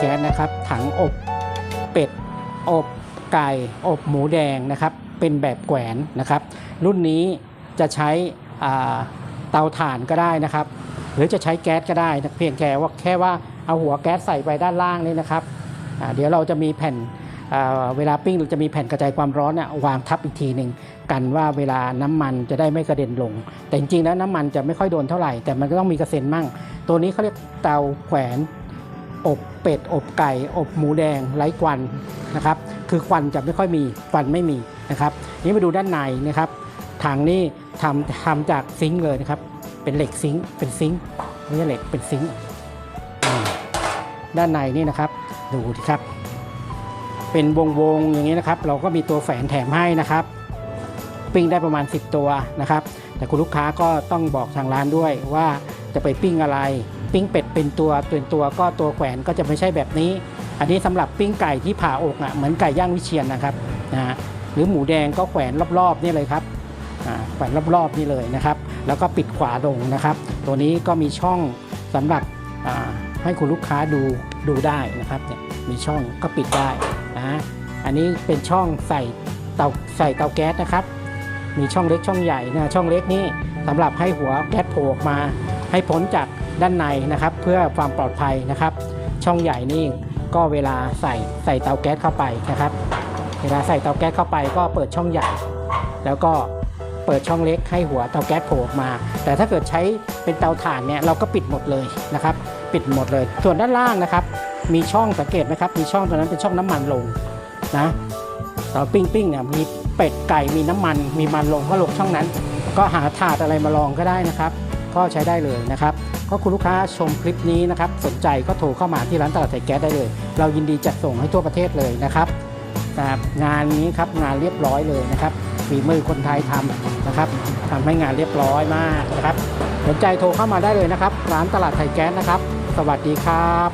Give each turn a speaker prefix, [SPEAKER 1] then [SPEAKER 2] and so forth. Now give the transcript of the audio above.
[SPEAKER 1] แก๊สนะครับ ถังอบเป็ดอบไก่อบหมูแดงนะครับ เป็นแบบแขวนนะครับ รุ่นนี้จะใช้เตาถ่านก็ได้นะครับ หรือจะใช้แก๊สก็ได้นะเพียงแค่ว่าแค่ว่าเอาหัวแก๊สใส่ไปด้านล่างนี่นะครับเดี๋ยวเราจะมีแผ่นเวลาปิ้งเราจะมีแผ่นกระจายความร้อนเนี่ยวางทับอีกทีหนึ่งกันว่าเวลาน้ำมันจะได้ไม่กระเด็นลง แต่จริงๆแล้วน้ำมันจะไม่ค่อยโดนเท่าไหร่แต่มันก็ต้องมีกระเซ็นมั่ง ตัวนี้เขาเรียกเตาแขวน อบเป็ด อบไก่ อบหมูแดงไร้ควันนะครับ คือควันจะไม่ค่อยมีควันไม่มีนะครับนี่มาดูด้านในนะครับถังนี่ทำทำจากซิงค์เลยนะครับ เป็นเหล็กซิงค์เป็นซิงค์ไม่ใช่เหล็กเป็นซิงค์ด้านในนี่นะครับดูสิครับ เป็นวงวงๆอย่างนี้นะครับ เราก็มีตัวแฝนแถมให้นะครับ ปิ้งได้ประมาณ 10 ตัวนะครับ แต่คุณลูกค้าก็ต้องบอกทางร้านด้วยว่าจะไปปิ้งอะไร ปิ้งเป็ดเป็นตัวเป็นตัวก็ตัวแขวนก็จะไม่ใช่แบบนี้ อันนี้สำหรับปิ้งไก่ที่ผ่าอกอะเหมือนไก่ย่างวิเชียนนะครับนะฮะหรือหมูแดงก็แขวนรอบๆนี่เลยครับอ่าแขวนรอบๆนี่เลยนะครับ แล้วก็ปิดขวาลงนะครับ ตัวนี้ก็มีช่องสำหรับอ่าให้คุณลูกค้าดูดูได้นะครับเนี่ยมีช่องก็ปิดได้นะฮะอันนี้เป็นช่องใส่เตาใส่เตาแก๊สนะครับ มีช่องเล็กช่องใหญ่นะช่องเล็กนี่สำหรับให้หัวแก๊สโผล่ออกมา ให้พ้นจาก ด้านในนะครับ เพื่อความปลอดภัยนะครับ ช่องใหญ่นี่ก็เวลาใส่ใส่เตาแก๊สเข้าไปนะครับ เวลาใส่เตาแก๊สเข้าไปก็เปิดช่องใหญ่ แล้วก็เปิดช่องเล็กให้หัวเตาแก๊สโผล่ออกมา แต่ถ้าเกิดใช้เป็นเตาถ่านเนี่ยเราก็ปิดหมดเลยนะครับ ปิดหมดเลย ส่วนด้านล่างนะครับ มีช่องสังเกตไหมครับมีช่องตรงนั้นเป็นช่องน้ำมันลงนะตอนปิ้งปิ้งเนี่ยมีเป็ดไก่มีน้ำมัน มีมันลงก็ลงช่องนั้น ก็หาถาดอะไรมาลองก็ได้นะครับ ก็ใช้ได้เลยนะครับก็คุณลูกค้าชมคลิปนี้นะครับสนใจก็โทรเข้ามาที่ร้านตลาดไทยแก๊สได้เลย เรายินดีจัดส่งให้ทั่วประเทศเลยนะครับงานนี้ครับงานเรียบร้อยเลยนะครับฝีมือคนไทยทำนะครับทำให้งานเรียบร้อยมากนะครับสนใจโทรเข้ามาได้เลยนะครับ ร้านตลาดไทยแก๊สนะครับ สวัสดีครับ